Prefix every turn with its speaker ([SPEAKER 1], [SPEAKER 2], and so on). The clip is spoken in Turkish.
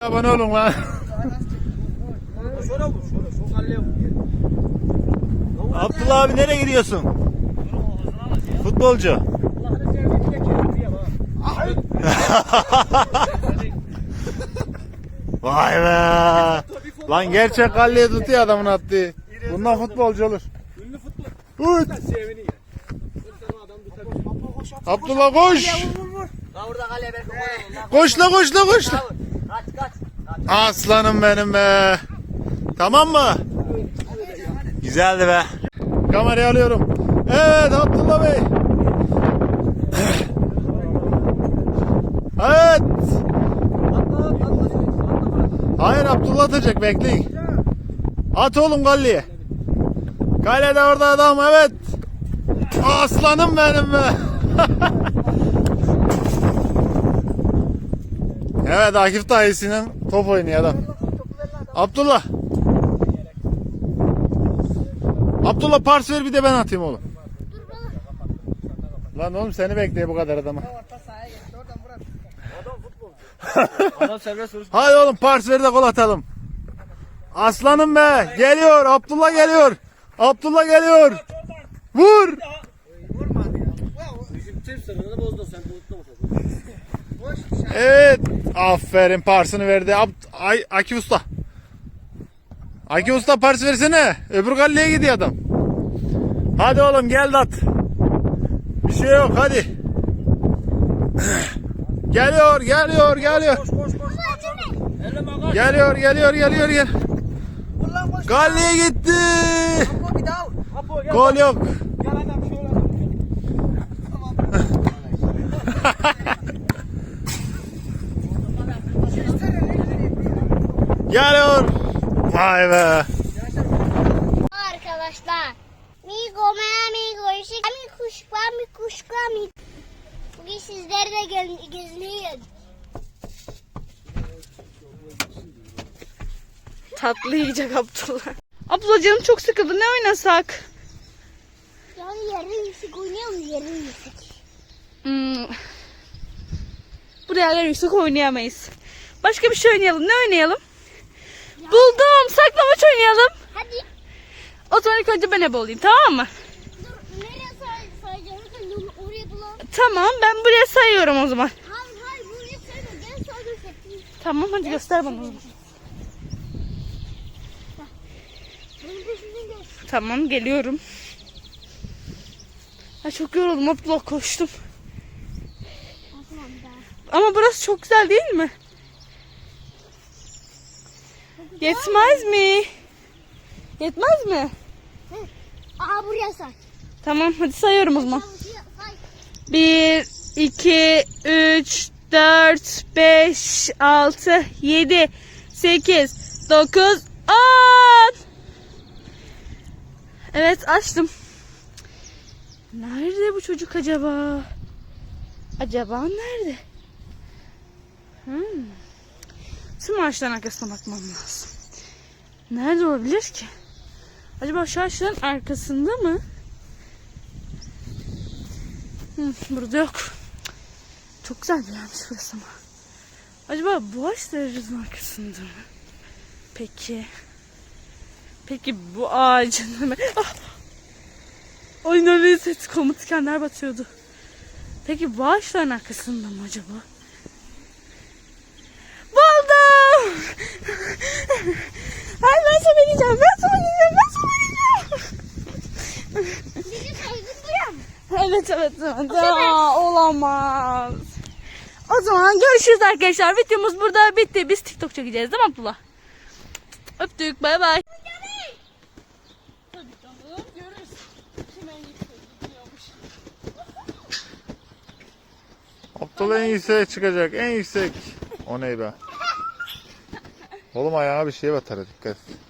[SPEAKER 1] Abone olun lan.
[SPEAKER 2] Şöyle vur şöyle. Şu kaleye vur.
[SPEAKER 1] Abdullah abi nereye gidiyorsun? Futbolcu. Vay be. Lan gerçek kaleye tutuyor adamın attığı. Bundan futbolcu olur.
[SPEAKER 2] Ünlü futbol. Tutabilirsin.
[SPEAKER 1] Abdullah koş. Koş la koş la koş la. Aslanım benim be. Tamam mı? Güzeldi be. Kamerayı alıyorum. Evet Abdullah Bey. Evet. Hayır Abdullah atacak bekleyin. At oğlum Galli'ye. Kalede orada adam evet. Aslanım benim be. evet Akif dayısının top oynuyor adam. Abdullah. Abdullah pars ver bir de ben atayım oğlum. Lan oğlum seni bekliyor bu kadar adama.
[SPEAKER 2] Adam serbest vuruş.
[SPEAKER 1] Hadi oğlum pars ver de gol atalım. Aslanım be. Geliyor. Abdullah geliyor. Abdullah geliyor. Vur.
[SPEAKER 2] Bizim tüm sırrını bozdun sen bulutlu musun?
[SPEAKER 1] Evet. Aferin parsını verdi. Ab Ay Akif Usta. Akif Usta pars versene. Öbür galleye gidiyor adam. Hadi oğlum gel de at. Bir şey yok hadi. Geliyor, geliyor, geliyor.
[SPEAKER 2] Koş.
[SPEAKER 1] Geliyor, geliyor, geliyor, gel. Galleye gitti. Gol yok.
[SPEAKER 2] Gel adam şöyle.
[SPEAKER 1] Geliyor. Vay be.
[SPEAKER 3] Arkadaşlar. Migo me amigo. işi- Mi kuşka mi kuşka mi. Bugün sizleri de gel gezmeyi
[SPEAKER 4] Tatlı yiyecek Abdullah. Abdullah canım çok sıkıldı. Ne oynasak?
[SPEAKER 3] Yani yarın yüksek oynayalım yarın yüksek.
[SPEAKER 4] Hmm. Buraya yüksek oynayamayız. Başka bir şey oynayalım. Ne oynayalım? Buldum. Saklamaç oynayalım.
[SPEAKER 3] Hadi.
[SPEAKER 4] O zaman ilk önce ben ebe olayım tamam mı?
[SPEAKER 3] Dur nereye say yolu oraya bulalım.
[SPEAKER 4] Tamam ben buraya sayıyorum o zaman.
[SPEAKER 3] Hayır hayır buraya sayma. Gel göstereyim.
[SPEAKER 4] Tamam hadi göster bana
[SPEAKER 3] gel.
[SPEAKER 4] Tamam geliyorum. Ay çok yoruldum Abdullah koştum. Ama burası çok güzel değil mi? Yetmez mi? Yetmez mi?
[SPEAKER 3] Aa buraya say.
[SPEAKER 4] Tamam hadi sayıyorum o zaman.
[SPEAKER 3] Buraya say.
[SPEAKER 4] 1, 2, 3, 4, 5, 6, 7, 8, 9, 10. Evet açtım. Nerede bu çocuk acaba? Acaba nerede? Hmm. Tüm ağaçların arkasına bakmam lazım. Nerede olabilir ki? Acaba şu ağaçların arkasında mı? Burada yok. Çok güzel bir yermiş burası ama. Acaba bu ağaçların arkasında mı? Peki. Peki bu ağacın hemen... Ah! Nereye ses komut dikenler batıyordu. Peki bu ağaçların arkasında mı acaba? Buldum! Ay ben sana gideceğim, ben sana gideceğim, ben sana gideceğim.
[SPEAKER 3] Bizi?
[SPEAKER 4] Evet evet evet. Aa, olamaz. O zaman görüşürüz arkadaşlar. Videomuz burada bitti. Biz TikTok çekeceğiz değil mi Abdullah? Öptük. Bay bay.
[SPEAKER 1] Abdullah en yükseğe çıkacak. En yüksek. O ne be? Oğlum ayağa bir şey batar dikkat. et.